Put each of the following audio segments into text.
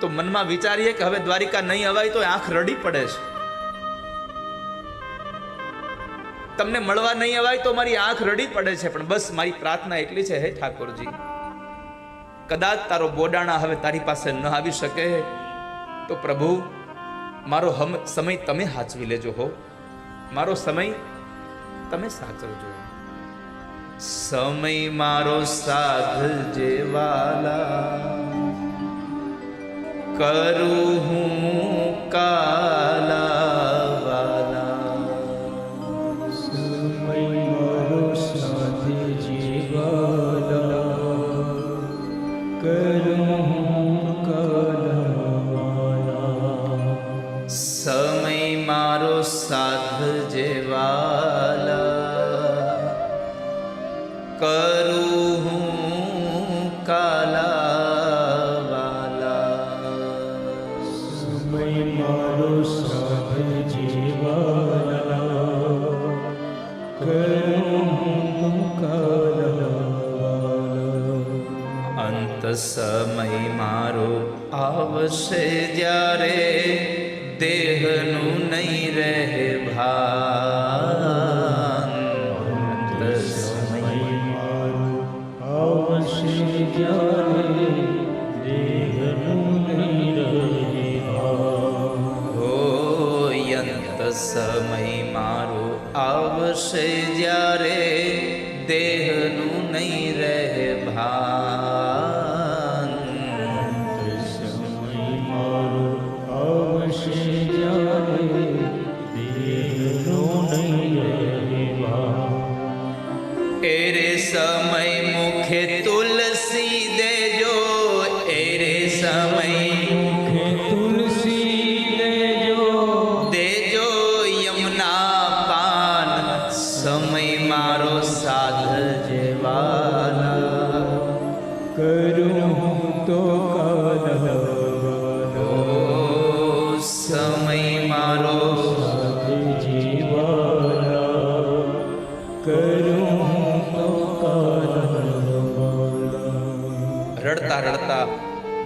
તો મનમાં વિચારીએ કે હવે દ્વારિકા નહીં અવાય તો આંખ રડી પડે છે. તમને મળવા નહીં અવાય તો મારી આંખ રડી પડે છે, પણ બસ મારી પ્રાર્થના એટલી છે, હે ઠાકોરજી, કદાચ તારો બોડાણા હવે તારી પાસે ન આવી શકે, તો પ્રભુ, મારો હમ, સમય તમે સાચવી લેજો હો. મારો સમય તમે સાચવજો. સમય મારો સાધ જેવાલા કરું હું કાલા વાલા મારો સાધે જીવાલા કરું કલવાલા સમય મારો સાધ મારો સાધે જીવાલા કરું અંત સમય મારો આવશે જ્યારે સમય મારો આવશે જ્યારે દેહનું નહીં રહે ભાન રડતા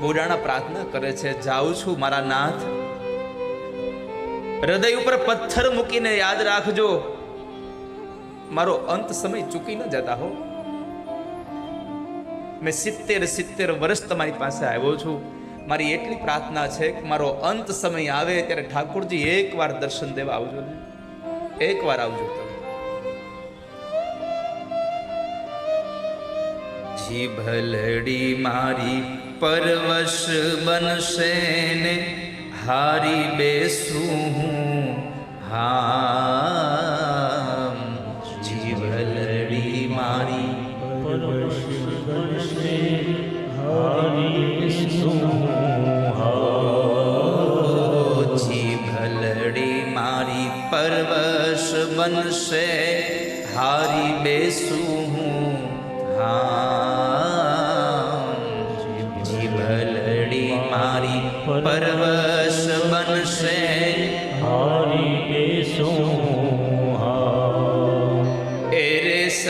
બોડાણા પ્રાર્થના કરે છે, જાઉં છું મારા નાથ. હૃદય ઉપર પથ્થર મૂકીને યાદ રાખજો. મારો અંત સમય ચૂકી ન જતા હો. મેં સિત્તેર સિત્તેર વર્ષ તમારી પાસે આવ્યો છું. મારી એટલી પ્રાર્થના છે કે મારો અંત સમય આવે ત્યારે ઠાકોરજી એકવાર દર્શન દેવા આવજો ને. એકવાર આવજો. તમે જીભલડી મારી પરવશ બનશે ને હારી બેસું હું હા જીભલડી મારી પરવશ સુહાર. જીભલડી મારી પરવશ બનશે, હારી બેસું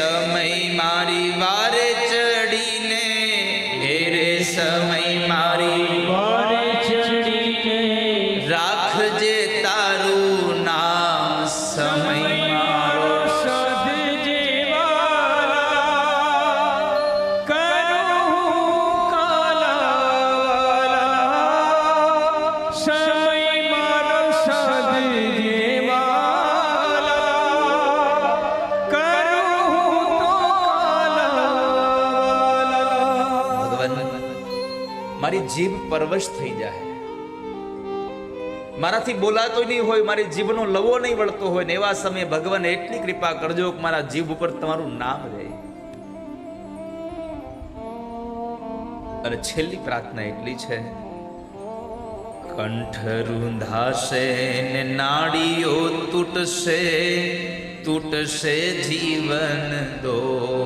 સમય મારી વારે મારી જીભ પરવશ થઈ જાય. મારાથી બોલાતો નહીં હોય મારી જીભનો લવો નહીં વળતો હોય ને એવા સમયે ભગવાન એટલી કૃપા કરજો કે મારા જીભ ઉપર તમારું નામ રહે. અને છેલ્લી પ્રાર્થના એટલી છે કંઠ રૂંધાશે ને નાડીઓ તૂટશે તૂટશે જીવન દોર.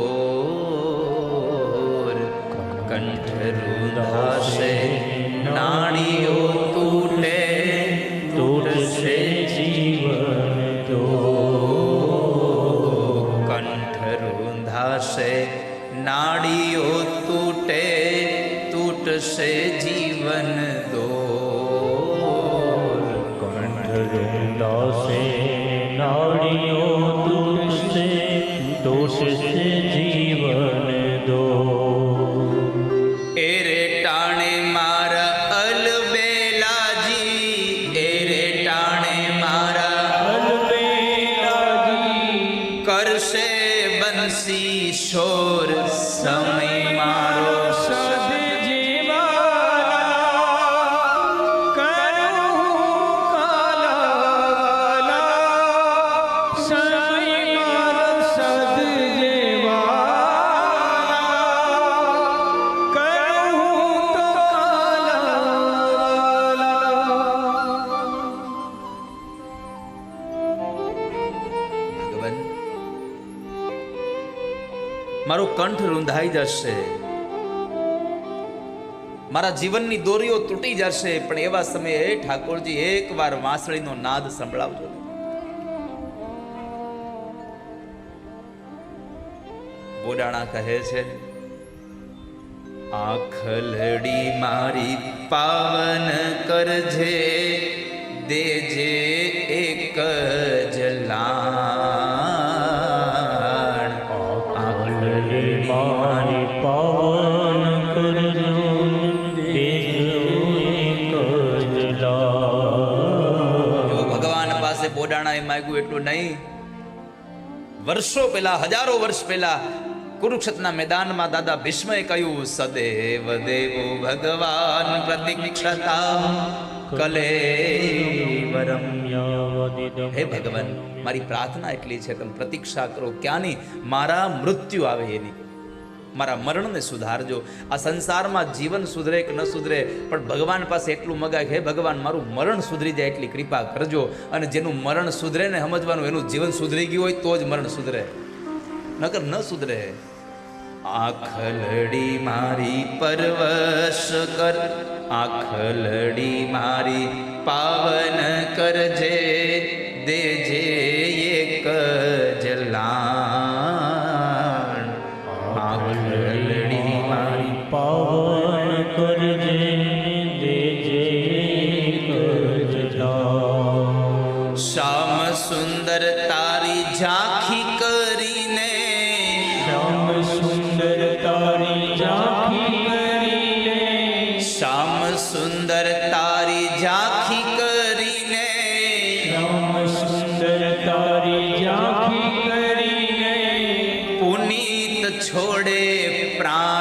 કંઠ રૂંધાશે તૂટે જીવન મારું કંઠ રૂંધાઈ જશે. મારા જીવનની દોરીઓ તૂટી જશે, પણ એવા સમયે હે ઠાકોરજી એકવાર વાંસળીનો નાદ સંભળાવજો. બોડાણા કહે છે, આખલડી મારી પાવન કરજે, દેજે એક બોડાણાએ માગ્યું એટલું નહીં. વર્ષો પહેલા, હજારો વર્ષ પહેલા કુરુક્ષેત્રના મેદાનમાં દાદા ભીષ્મએ કહ્યું, સદેવ, દેવો, ભગવાન પ્રતિક્ષતા કલેવરમ હે ભગવાન, મારી પ્રાર્થના એટલી છે તમે પ્રતીક્ષા કરો, ક્યાંની? મારા મૃત્યુ આવે એની. મારા મરણને સુધારજો. આ સંસારમાં જીવન સુધરે કે ન સુધરે, પણ ભગવાન પાસે એટલું મગાય હે ભગવાન, મારું મરણ સુધરી જાય એટલી કૃપા કરજો. અને જેનું મરણ સુધરે ને સમજવાનું, એનું જીવન સુધરી ગયું હોય તો જ મરણ સુધરે. નકર ન સુધરે. આખલડી મારી પરવશ કર. આખલડી મારી પાવન સુંદર તારી ઝાંખી કરીને રામ સુંદર તારી ઝાંખી કરીને શ્યામ સુંદર તારી ઝાંખી કરીને રામ સુંદર તારી ઝાંખી કરીને પુનીત છોડે પ્રાણ